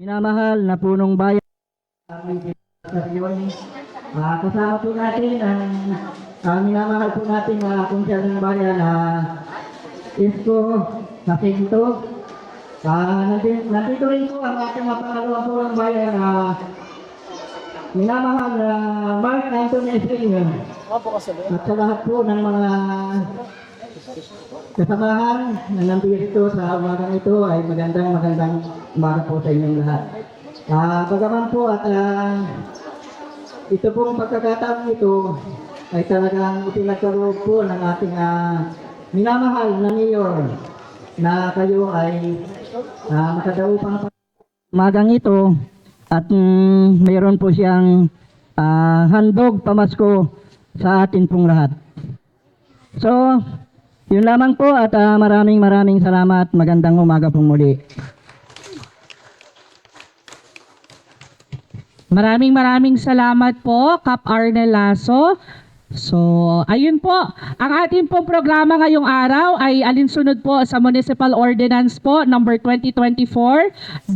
Minamahal na punong bayan aming sitwasyon. Ah, kasama po natin ang ang minamahal po natin na kunsyal ng bayan na Isko Jacinto. Ah, nandito, nandito rin po ang ating mapangalawang punong bayan na minamahal na Mark Anthony Estrella. At sa lahat po ng mga kasamahan na nandito sa umagang ito ay magandang magandang umaga po sa inyong lahat. Ah, bagaman po at ah, ito pong pagkakataon ito ay talagang ipinagkaloob po ng ating ah, minamahal na mayor na kayo ay uh, makadaupang magang ito at mm, mayroon po siyang ah, handog pamasko sa atin pong lahat. So, yun lamang po at ah, maraming maraming salamat. Magandang umaga pong muli. Maraming maraming salamat po, Kap Arnel Lasso. So, ayun po. Ang ating pong programa ngayong araw ay alinsunod po sa Municipal Ordinance po number 2024-374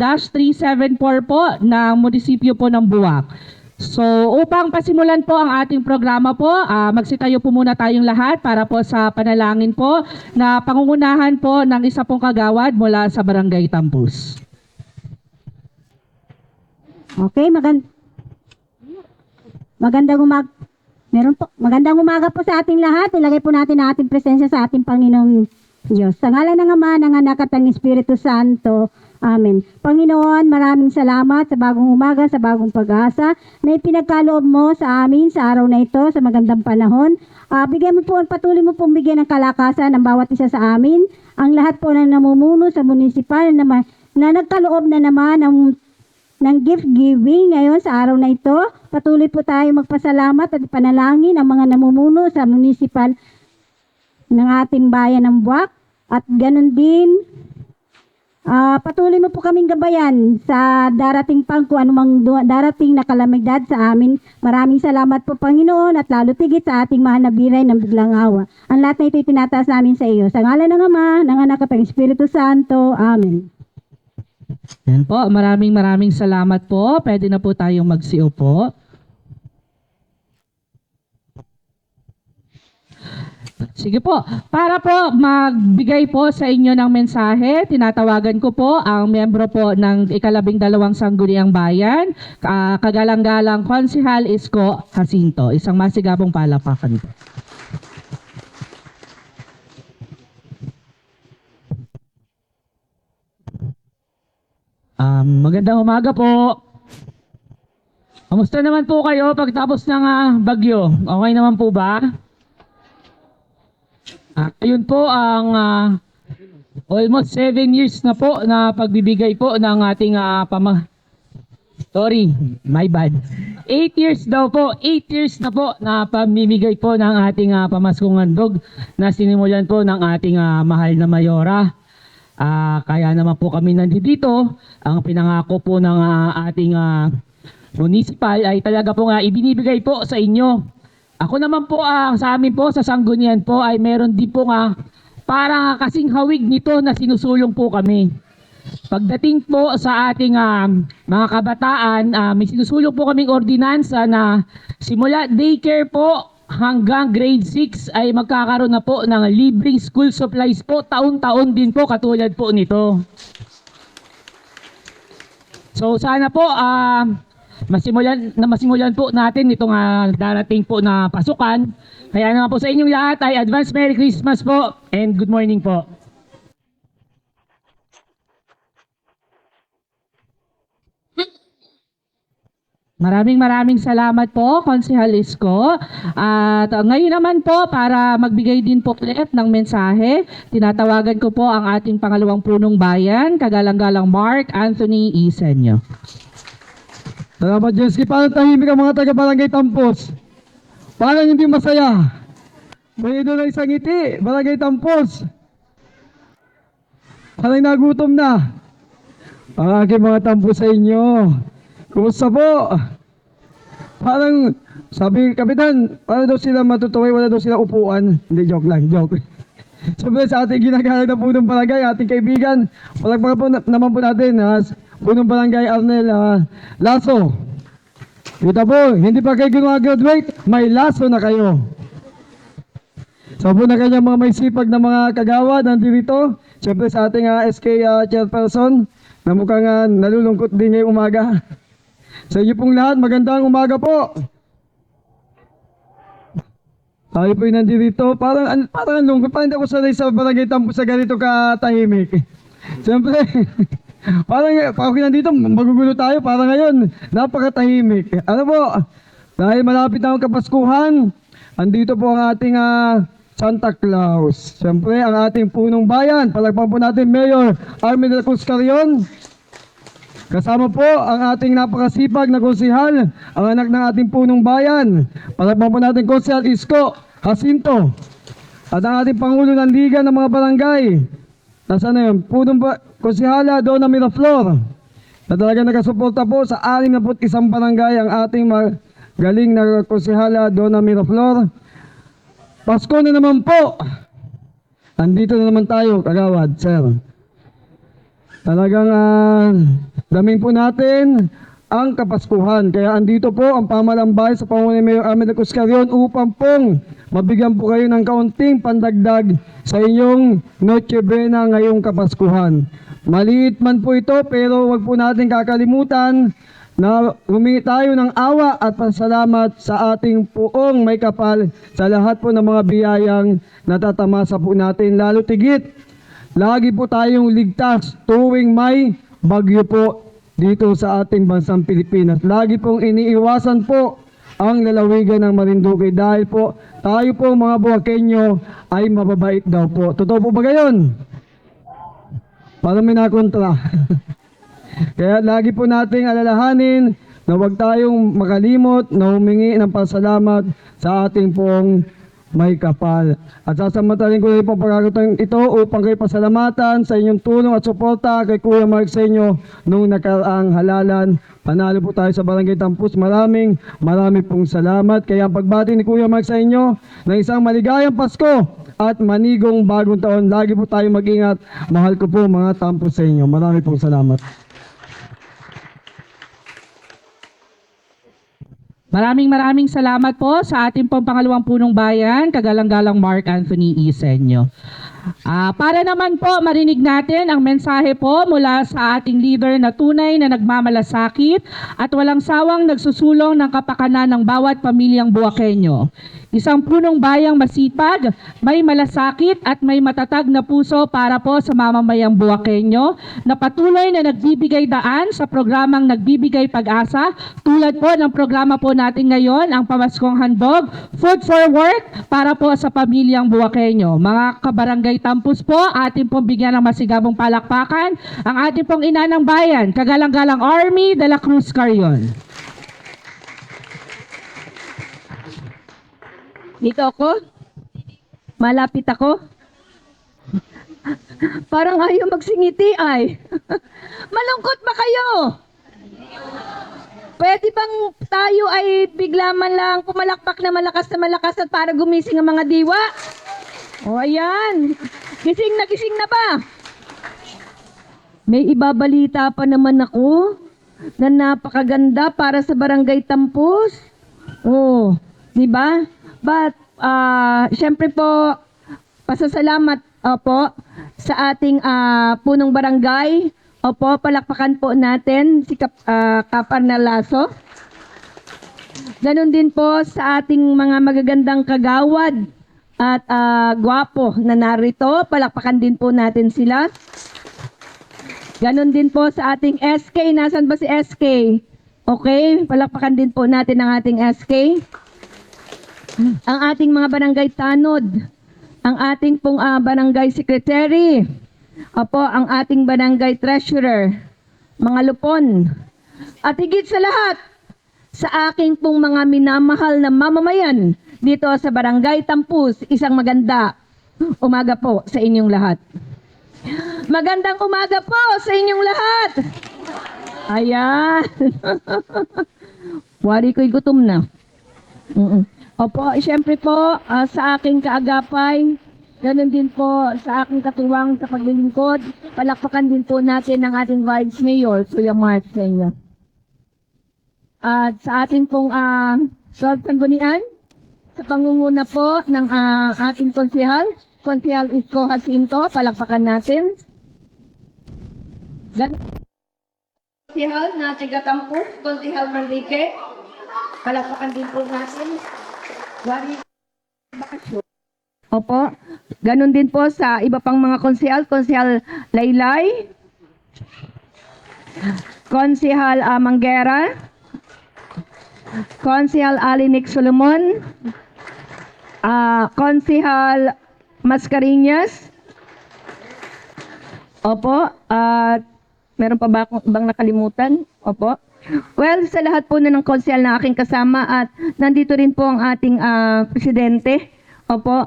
po ng munisipyo po ng Buwak. So, upang pasimulan po ang ating programa po, ah, magsitayo po muna tayong lahat para po sa panalangin po na pangungunahan po ng isa pong kagawad mula sa Barangay Tampus. Okay, magand magandang umag Meron po, magandang umaga po sa ating lahat. Ilagay po natin ang ating presensya sa ating Panginoong Diyos. Sa ngalan ng Ama, ng Anak at ng Espiritu Santo. Amen. Panginoon, maraming salamat sa bagong umaga, sa bagong pag-asa na ipinagkaloob mo sa amin sa araw na ito, sa magandang panahon. Ah, bigyan mo po, patuloy mo pong bigyan ng kalakasan ng bawat isa sa amin. Ang lahat po ng namumuno sa munisipal na, ma- na nagkaloob na naman ng ng gift giving ngayon sa araw na ito. Patuloy po tayo magpasalamat at panalangin ang mga namumuno sa municipal ng ating bayan ng Buwak. At ganun din, ah, patuloy mo po kaming gabayan sa darating pang kung anumang darating na kalamidad sa amin. Maraming salamat po Panginoon at lalo tigit sa ating mahal na biray ng biglang awa. Ang lahat na ito itinataas namin sa iyo. Sa ngalan ng Ama, ng Anak at ng Espiritu Santo. Amen. Yan po, maraming maraming salamat po. Pwede na po tayong magsiupo. Sige po, para po magbigay po sa inyo ng mensahe, tinatawagan ko po ang membro po ng ikalabing dalawang sangguniang bayan, ka- kagalang-galang Konsihal Isko Jacinto. Isang masigabong palapakan po. Um, magandang umaga po. Kamusta naman po kayo pagtapos ng ah, bagyo? Okay naman po ba? Ah, ayun po ang ah, almost seven years na po na pagbibigay po ng ating ah, pama... Sorry, my bad. Eight years daw po, eight years na po na pamimigay po ng ating ah, pamaskong handog na sinimulan po ng ating ah, mahal na mayora. Ah, kaya naman po kami nandito. Ang pinangako po ng ah, ating ah, municipal ay talaga po nga ibinibigay po sa inyo. Ako naman po ah, sa amin po sa Sanggunian po ay meron din po nga parang kasing hawig nito na sinusulong po kami. Pagdating po sa ating ah, mga kabataan, ah, may sinusulong po kaming ordinansa na simula daycare po hanggang grade 6 ay magkakaroon na po ng libreng school supplies po taon-taon din po katulad po nito. So sana po ah masimulan na masimulan po natin itong ah, darating po na pasukan. Kaya naman po sa inyong lahat ay advance Merry Christmas po and good morning po. Maraming maraming salamat po, Konsehal Isko. At uh, ngayon naman po, para magbigay din po ulit ng mensahe, tinatawagan ko po ang ating pangalawang punong bayan, kagalang-galang Mark Anthony Isenyo. Salamat, Jeski. Parang tahimik ang mga taga-barangay Tampos. Parang hindi masaya. May doon na isang ngiti. Barangay Tampos. Parang nagutom na. Ang aking mga tampos sa inyo. Kumusta po? Parang, sabi kapitan, para daw sila matutuloy, wala daw sila upuan. Hindi, joke lang, joke. Siyempre sa ating ginagalang na po ng barangay, ating kaibigan, palagpakan po na, naman po natin, ha? Punong barangay Arnel ah, Lasso. Kita po, hindi pa kayo graduate may laso na kayo. So po na kanyang mga may sipag na mga kagawad nandito. Siyempre sa ating ah, SK ah, chairperson na mukhang ah, nalulungkot din ngayong umaga. Sa inyo pong lahat, magandang umaga po. Tayo po yung nandito. Parang, an- parang ang lungkot. Parang hindi ako sanay sa barangay tampo sa ganito katahimik. Siyempre, parang ako nandito, magugulo tayo. Parang ngayon, napakatahimik. Ano po, dahil malapit na ang Kapaskuhan, andito po ang ating ah, Santa Claus. Siyempre, ang ating punong bayan. Palagpan po natin, Mayor Armin de la Cruz Carrion. Kasama po ang ating napakasipag na konsihal, ang anak ng ating punong bayan. Palagpan po natin konsihal Isko Jacinto. At ang ating Pangulo ng Liga ng mga Barangay. Nasaan na yun? Punong ba- konsihala Donna Miraflor. Na talaga nakasuporta po sa 61 barangay ang ating magaling na konsihala Donna Miraflor. Pasko na naman po. Andito na naman tayo, kagawad, sir. Talagang ah, damin po natin ang Kapaskuhan. Kaya andito po ang pamalambay sa Pangulo ni Mayor Ahmed Cuscarion upang pong mabigyan po kayo ng kaunting pandagdag sa inyong Noche Buena ngayong Kapaskuhan. Maliit man po ito pero wag po natin kakalimutan na humingi tayo ng awa at pasalamat sa ating puong may kapal sa lahat po ng mga biyayang natatamasa po natin. Lalo tigit Lagi po tayong ligtas tuwing may bagyo po dito sa ating bansang Pilipinas. Lagi pong iniiwasan po ang lalawigan ng Marinduque dahil po tayo po mga Buwakenyo ay mababait daw po. Totoo po ba gayon? Parang may nakontra. Kaya lagi po nating alalahanin na huwag tayong makalimot na humingi ng pasalamat sa ating pong may kapal. At sasamantalin ko rin po pagkakataon ito upang kayo pasalamatan sa inyong tulong at suporta kay Kuya Mark sa inyo nung nakaraang halalan. Panalo po tayo sa Barangay Tampus. Maraming, maraming pong salamat. Kaya ang pagbati ni Kuya Mark sa inyo ng isang maligayang Pasko at manigong bagong taon. Lagi po tayo mag-ingat. Mahal ko po mga Tampus sa inyo. Maraming pong salamat. Maraming maraming salamat po sa ating pong pangalawang punong bayan, kagalang-galang Mark Anthony Isenyo. Ah, para naman po marinig natin ang mensahe po mula sa ating leader na tunay na nagmamalasakit at walang sawang nagsusulong ng kapakanan ng bawat pamilyang Buwakenyo. Isang punong bayang masipag, may malasakit at may matatag na puso para po sa mamamayang Buwakenyo na patuloy na nagbibigay daan sa programang nagbibigay pag-asa tulad po ng programa po natin ngayon, ang Pamaskong Handog, Food for Work para po sa pamilyang Buwakenyo. Mga kabarangay Tampus po, ating pong bigyan ng masigabong palakpakan ang ating pong ina ng bayan, kagalang-galang Army de la Cruz Carrion. Dito ako? Malapit ako? Parang ayaw magsingiti ay. Malungkot ba kayo? Pwede bang tayo ay bigla man lang pumalakpak na malakas na malakas at para gumising ang mga diwa? O ayan. Gising na gising na ba? May ibabalita pa naman ako na napakaganda para sa barangay Tampus. Oh, di ba? But, ah, syempre po, pasasalamat opo sa ating ah, punong barangay. Opo, palakpakan po natin si Kap, uh, Kaparnalaso. Ganon din po sa ating mga magagandang kagawad at ah, gwapo na narito. Palakpakan din po natin sila. Ganon din po sa ating SK. Nasaan ba si SK? Okay, palakpakan din po natin ang ating SK. Ang ating mga barangay tanod. Ang ating pong ah, barangay secretary. Opo, ang ating barangay treasurer. Mga lupon. At higit sa lahat, sa aking pong mga minamahal na mamamayan dito sa Barangay Tampus, isang maganda umaga po sa inyong lahat. Magandang umaga po sa inyong lahat. Ayan. Wari ko'y gutom na. Mm-mm. Opo, siyempre po, ah, sa aking kaagapay, Ganon din po sa aking katuwang sa paglilingkod. Palakpakan din po natin ang ating Vice Mayor, Kuya Mark Senior. At sa ating pong uh, Sword Sanggunian, sa pangunguna po ng ah, ating konsehal, Konsehal Isko Jacinto, palakpakan natin. Gan- Konsehal na taga-tampo, Konsehal Manrique, palakpakan din po natin. Opo. Ganon din po sa iba pang mga konsehal, konsehal Laylay, konsehal ah, Manggera, konsehal Alinik Solomon, ah, konsehal Mascareñas, Opo, at meron pa ba akong ibang nakalimutan? Opo. Well, sa lahat po na ng konsehal na aking kasama at nandito rin po ang ating ah, presidente. Opo,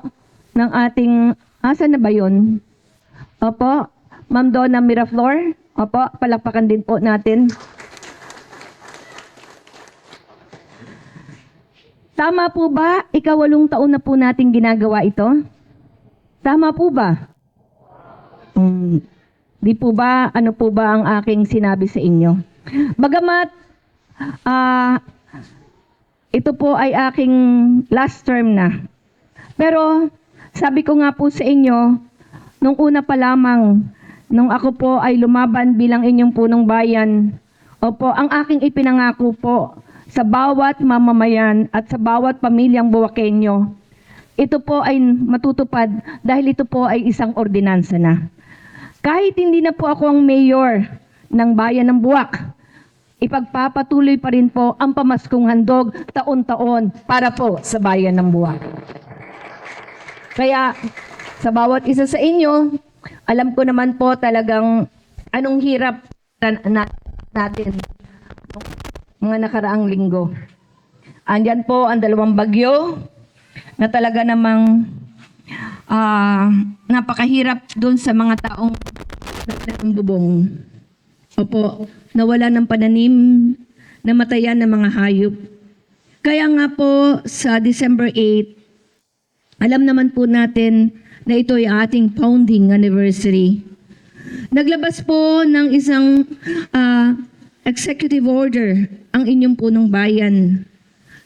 ng ating, asan na ba yun? Opo, Ma'am Donna Miraflor. Opo, palakpakan din po natin. Tama po ba? Ikawalong taon na po natin ginagawa ito? Tama po ba? Mm, di po ba, ano po ba ang aking sinabi sa inyo? Bagamat, ah, ito po ay aking last term na. Pero, sabi ko nga po sa inyo, nung una pa lamang, nung ako po ay lumaban bilang inyong punong bayan, opo, ang aking ipinangako po sa bawat mamamayan at sa bawat pamilyang buwakenyo, ito po ay matutupad dahil ito po ay isang ordinansa na. Kahit hindi na po ako ang mayor ng bayan ng Buwak, ipagpapatuloy pa rin po ang pamaskong handog taon-taon para po sa bayan ng Buwak. Kaya sa bawat isa sa inyo, alam ko naman po talagang anong hirap na- na- natin mga nakaraang linggo. Andyan po ang dalawang bagyo na talaga namang ah, napakahirap doon sa mga taong ng bubong. Opo, nawala ng pananim, namatayan ng mga hayop. Kaya nga po sa December 8, alam naman po natin na ito ay ating founding anniversary. Naglabas po ng isang ah, executive order ang inyong punong bayan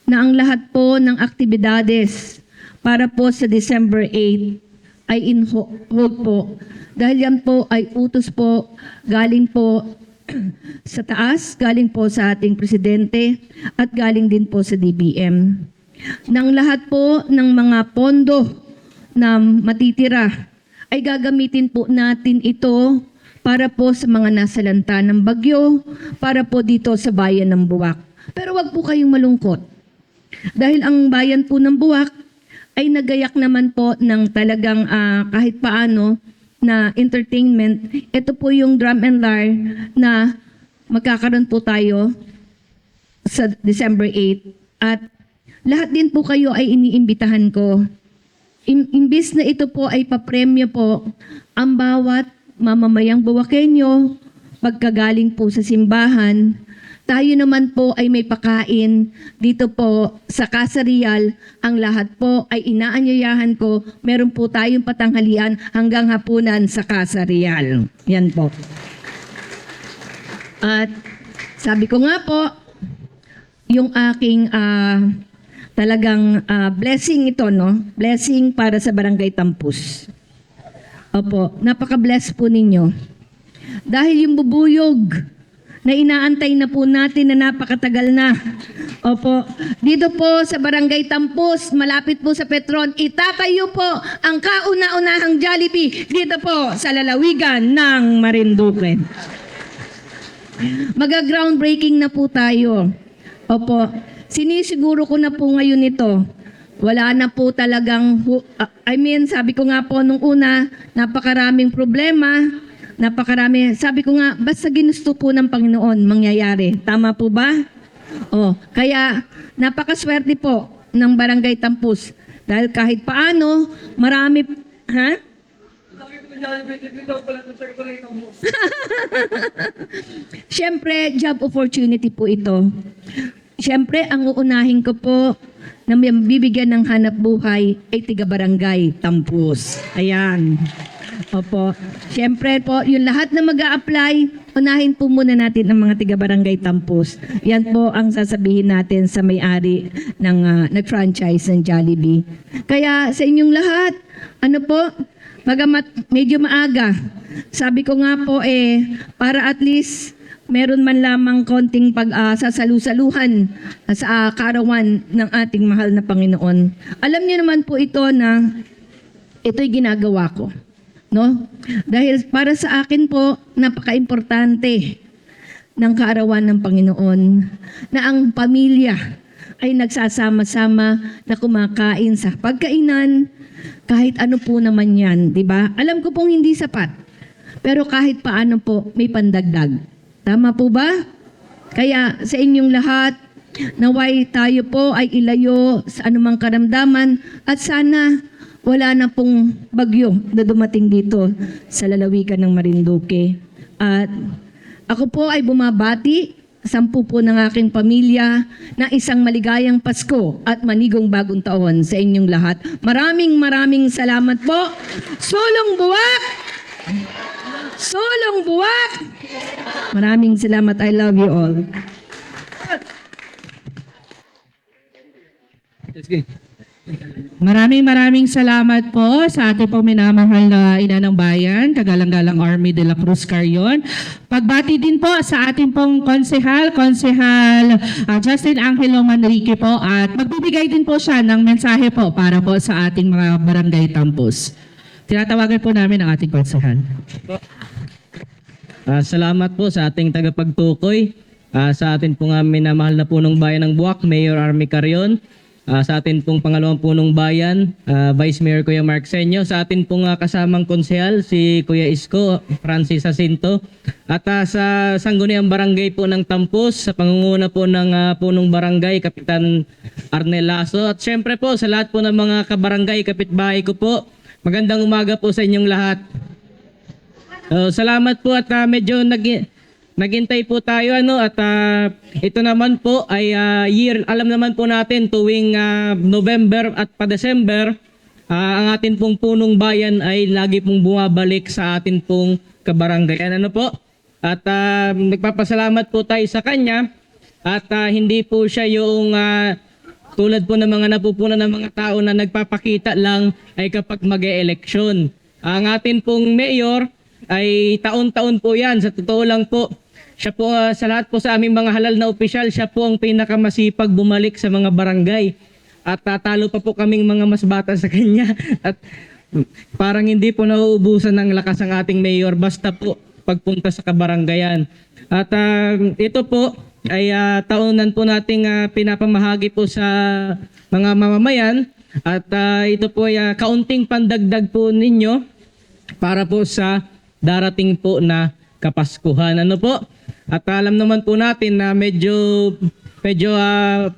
na ang lahat po ng aktibidades para po sa December 8 ay in ho- hold po. Dahil yan po ay utos po galing po sa taas, galing po sa ating presidente at galing din po sa DBM. Nang lahat po ng mga pondo na matitira ay gagamitin po natin ito para po sa mga nasalanta ng bagyo, para po dito sa bayan ng Buwak. Pero wag po kayong malungkot. Dahil ang bayan po ng Buwak ay nagayak naman po ng talagang ah, kahit paano na entertainment. Ito po yung drum and lyre na magkakaroon po tayo sa December 8. At lahat din po kayo ay iniimbitahan ko. Im- imbis na ito po ay papremyo po ang bawat mamamayang buwakenyo pagkagaling po sa simbahan, tayo naman po ay may pakain dito po sa Casa Real. Ang lahat po ay inaanyayahan ko. Meron po tayong patanghalian hanggang hapunan sa Casa Real. Yan po. At sabi ko nga po, yung aking ah, talagang ah, blessing ito, no? Blessing para sa Barangay Tampus. Opo, napaka-bless po ninyo. Dahil yung bubuyog na inaantay na po natin na napakatagal na. Opo, dito po sa Barangay Tampus, malapit po sa Petron, itatayo po ang kauna-unahang Jollibee dito po sa lalawigan ng Marinduque. Maga-groundbreaking na po tayo. Opo, sinisiguro ko na po ngayon ito. Wala na po talagang, ah, I mean, sabi ko nga po nung una, napakaraming problema, napakarami. Sabi ko nga, basta ginusto po ng Panginoon, mangyayari. Tama po ba? Oh, kaya napakaswerte po ng Barangay Tampus. Dahil kahit paano, marami, ha? Siyempre, job opportunity po ito. Siyempre, ang uunahin ko po na bibigyan ng hanap buhay ay tiga barangay Tampus. Ayan. Opo. Siyempre po, yung lahat na mag apply unahin po muna natin ang mga tiga barangay Tampus. Yan po ang sasabihin natin sa may-ari ng ah, nag-franchise ng Jollibee. Kaya sa inyong lahat, ano po, Bagamat medyo maaga, sabi ko nga po eh, para at least meron man lamang konting pag ah, sasalu-saluhan sa ah, kaarawan ng ating mahal na Panginoon. Alam niyo naman po ito na ito'y ginagawa ko. No? Dahil para sa akin po, napaka-importante ng kaarawan ng Panginoon na ang pamilya ay nagsasama-sama na kumakain sa pagkainan, kahit ano po naman yan, di ba? Alam ko pong hindi sapat, pero kahit paano po, may pandagdag. Tama po ba? Kaya sa inyong lahat, naway tayo po ay ilayo sa anumang karamdaman at sana wala na pong bagyo na dumating dito sa lalawigan ng Marinduque. At ako po ay bumabati sampu po ng aking pamilya na isang maligayang Pasko at manigong bagong taon sa inyong lahat. Maraming maraming salamat po. Sulong buwak! Sulong buwak! Maraming salamat. I love you all. Maraming maraming salamat po sa ating pong minamahal na ina ng bayan, Kagalang-Galang Army de la Cruz Carion. Pagbati din po sa ating pong konsehal, konsehal ah, Justin Angelo Manrique po at magbibigay din po siya ng mensahe po para po sa ating mga barangay tampos. Tinatawagan po namin ang ating konsehal. Ah, salamat po sa ating tagapagtukoy. Ah, sa atin pong uh, minamahal na punong bayan ng Buwak, Mayor Army Carion. Ah, sa atin pong pangalawang punong bayan, ah, Vice Mayor Kuya Mark Senyo. Sa atin pong ah, kasamang konsehal, si Kuya Isko, Francis Jacinto. At ah, sa Sangguniang Barangay po ng Tampos, sa pangunguna po ng ah, punong barangay, Kapitan Arnel Lasso. At syempre po sa lahat po ng mga kabarangay, kapitbahay ko po, magandang umaga po sa inyong lahat. Oh, salamat po at ah, medyo nag naghintay po tayo ano at ah, ito naman po ay ah, year alam naman po natin tuwing ah, November at pa December ah, ang atin pong punong bayan ay lagi pong bumabalik sa atin pong kabaranggayan ano po? At ah, nagpapasalamat po tayo sa kanya at ah, hindi po siya yung ah, tulad po ng mga napupunan ng mga tao na nagpapakita lang ay kapag mag eleksyon Ang atin pong mayor ay taon-taon po yan. Sa totoo lang po, siya po ah, sa lahat po sa aming mga halal na opisyal, siya po ang pinakamasipag bumalik sa mga barangay. At tatalo pa po kaming mga mas bata sa kanya. At parang hindi po nauubusan ng lakas ang ating mayor basta po pagpunta sa kabarangayan. At ah, ito po ay ah, taonan po nating ah, pinapamahagi po sa mga mamamayan. At ah, ito po ay ah, kaunting pandagdag po ninyo para po sa darating po na Kapaskuhan. Ano po? At alam naman po natin na medyo medyo ah,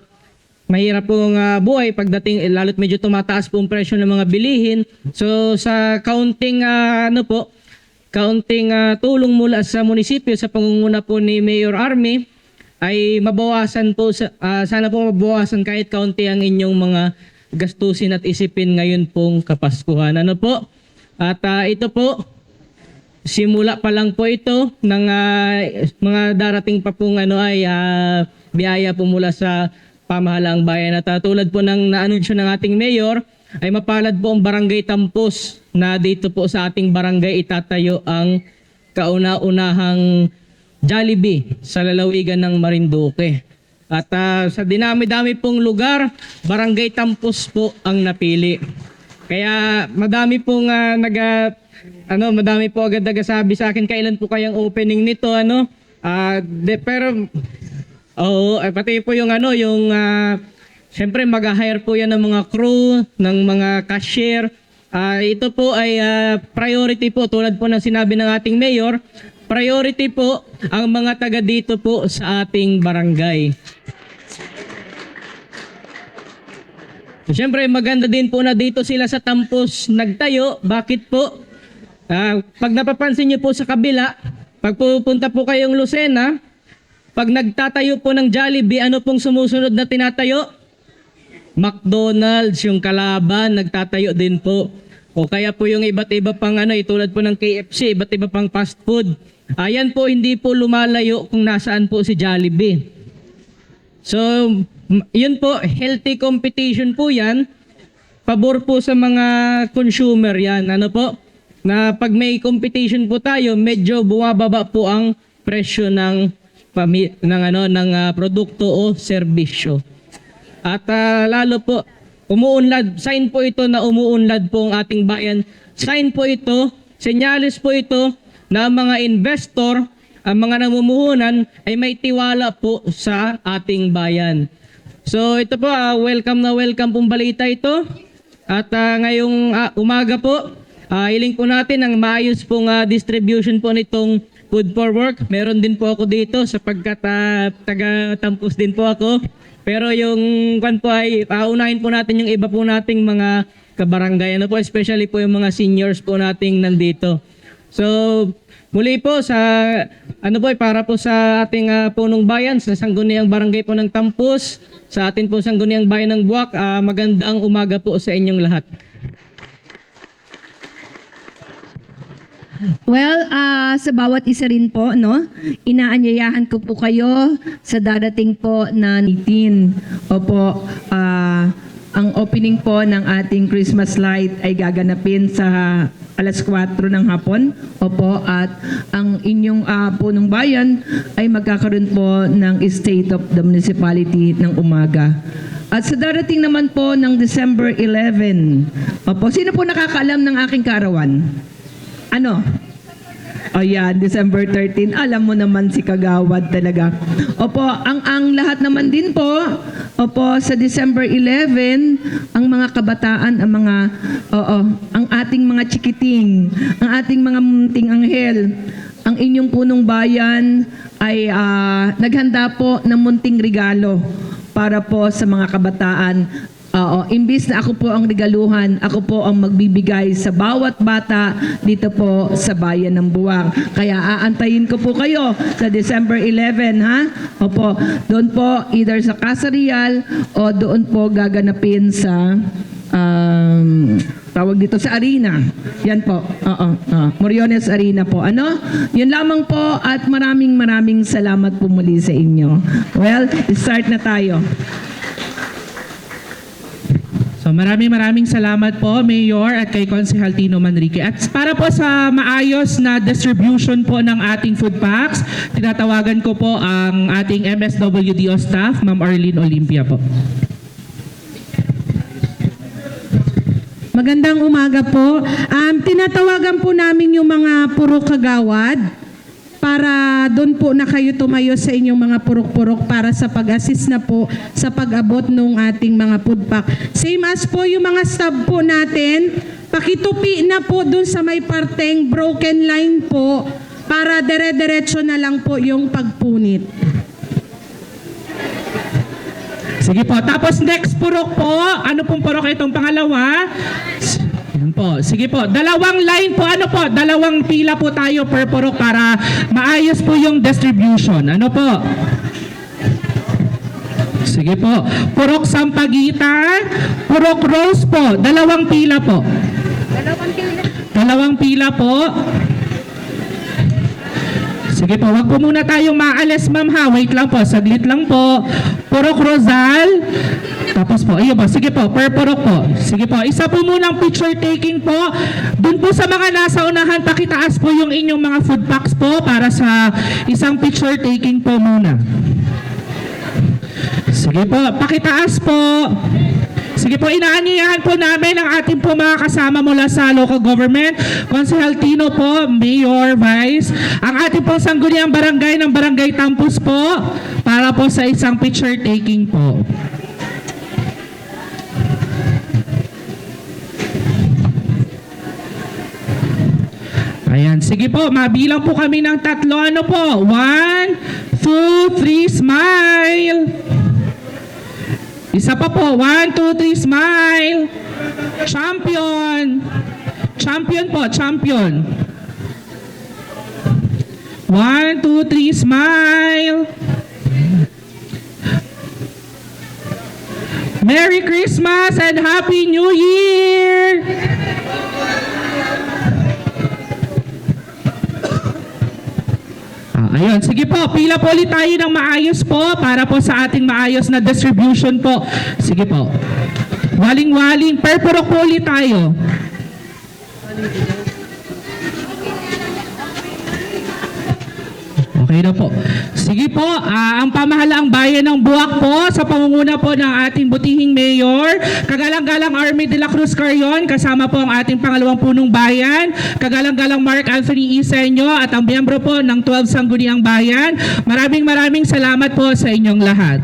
mahirap po ang buhay pagdating eh, lalo't medyo tumataas po ang presyo ng mga bilihin. So sa counting ah, ano po, kaunting ah, tulong mula sa munisipyo sa pangunguna po ni Mayor Army ay mabawasan po sa, ah, sana po mabawasan kahit kaunti ang inyong mga gastusin at isipin ngayon pong Kapaskuhan. Ano po? At ah, ito po simula pa lang po ito ng ah, mga darating pa pong ano ay ah, biyaya po mula sa pamahalaang bayan at ah, tulad po ng naanunsyo ng ating mayor ay mapalad po ang barangay Tampos na dito po sa ating barangay itatayo ang kauna-unahang Jollibee sa lalawigan ng Marinduque. At ah, sa dinami-dami pong lugar, barangay Tampos po ang napili. Kaya madami pong ah, nag ano, madami po agad nagsasabi sa akin kailan po kayang opening nito ano. Ah, de, pero Oo, eh, pati po yung ano, yung ah, syempre mag-hire po yan ng mga crew, ng mga cashier. Ah, ito po ay ah, priority po tulad po ng sinabi ng ating mayor. Priority po ang mga taga dito po sa ating barangay. Siyempre maganda din po na dito sila sa Tampos nagtayo. Bakit po? Ah, pag napapansin niyo po sa kabila, pag pupunta po kayong Lucena, pag nagtatayo po ng Jollibee, ano pong sumusunod na tinatayo? McDonald's, yung kalaban, nagtatayo din po. O kaya po yung iba't iba pang ano, itulad po ng KFC, iba't iba pang fast food. Ayan po, hindi po lumalayo kung nasaan po si Jollibee. So, yun po, healthy competition po yan. Pabor po sa mga consumer yan. Ano po? Na pag may competition po tayo, medyo bumababa po ang presyo ng ng ano ng ah, produkto o serbisyo. At ah, lalo po umuunlad, sign po ito na umuunlad po ang ating bayan. Sign po ito, senyales po ito na mga investor, ang mga namumuhunan ay may tiwala po sa ating bayan. So ito po, ah, welcome na welcome pong balita ito. At ah, ngayong ah, umaga po, uh, iling po natin ang maayos pong ah, distribution po nitong food for work. Meron din po ako dito sapagkat ah, taga-tampus din po ako. Pero yung kwan po ay paunahin po natin yung iba po nating mga kabarangay. Ano po, especially po yung mga seniors po nating nandito. So, muli po sa ano po ay para po sa ating ah, punong bayan sa Sangguniang Barangay po ng Tampus, sa atin po Sangguniang Bayan ng Buwak, ah, magandang umaga po sa inyong lahat. Well, ah, sa bawat isa rin po, no, inaanyayahan ko po kayo sa darating po na 18. Opo, ah, ang opening po ng ating Christmas light ay gaganapin sa alas 4 ng hapon. Opo, at ang inyong ah, punong bayan ay magkakaroon po ng State of the Municipality ng umaga. At sa darating naman po ng December 11, opo, sino po nakakaalam ng aking kaarawan? Ano? O yan, December 13. Alam mo naman si Kagawad talaga. Opo, ang ang lahat naman din po, opo, sa December 11, ang mga kabataan, ang mga, oo, ang ating mga chikiting, ang ating mga munting anghel, ang inyong punong bayan ay ah, naghanda po ng munting regalo para po sa mga kabataan Oo, imbis na ako po ang regaluhan, ako po ang magbibigay sa bawat bata dito po sa bayan ng Buwang. Kaya aantayin ko po kayo sa December 11, ha? Opo, doon po either sa Casa Real o doon po gaganapin sa um, tawag dito sa arena. Yan po. Oo, oo. Moriones Arena po. Ano? Yun lamang po at maraming maraming salamat po muli sa inyo. Well, start na tayo. So maraming maraming salamat po Mayor at kay Konsehal Tino Manrique. At para po sa maayos na distribution po ng ating food packs, tinatawagan ko po ang ating MSWDO staff, Ma'am Arlene Olympia po. Magandang umaga po. Um, tinatawagan po namin yung mga puro kagawad para doon po na kayo tumayo sa inyong mga purok-purok para sa pag-assist na po sa pag-abot ng ating mga food pack. Same as po yung mga stab po natin, pakitupi na po doon sa may parteng broken line po para dire-diretso na lang po yung pagpunit. Sige po. Tapos next purok po. Ano pong purok itong pangalawa? Yan po. Sige po. Dalawang line po. Ano po? Dalawang pila po tayo per purok para maayos po yung distribution. Ano po? Sige po. Purok Sampagitan. Purok Rose po. Dalawang pila po. Dalawang pila. Dalawang pila po. Sige po, wag po muna tayong maalis ma'am ha. Wait lang po, saglit lang po. Purok Rosal. Tapos po, ayun po, sige po, per purok po. Sige po, isa po munang picture taking po. Doon po sa mga nasa unahan, pakitaas po yung inyong mga food packs po para sa isang picture taking po muna. Sige po, pakitaas po. Sige po, inaanyayahan po namin ang ating po mga kasama mula sa local government, Konsehal Tino po, Mayor, Vice, ang ating pong sangguniang barangay ng Barangay Tampus po, para po sa isang picture taking po. Ayan. Sige po, mabilang po kami ng tatlo. Ano po? One, two, three, smile. Isa pa po. One, two, three, smile. Champion. Champion po, champion. One, two, three, smile. Merry Christmas and Happy New Year! Ayun, sige po, pila po ulit tayo ng maayos po para po sa ating maayos na distribution po. Sige po. Waling-waling, per purok po ulit tayo. Okay na po. Sige po, ah, ang pamahalaang bayan ng Buwak po sa pangunguna po ng ating butihing mayor, Kagalang-galang Army de la Cruz Carion, kasama po ang ating pangalawang punong bayan, Kagalang-galang Mark Anthony Isenyo at ang miyembro po ng 12 Sangguniang Bayan. Maraming maraming salamat po sa inyong lahat.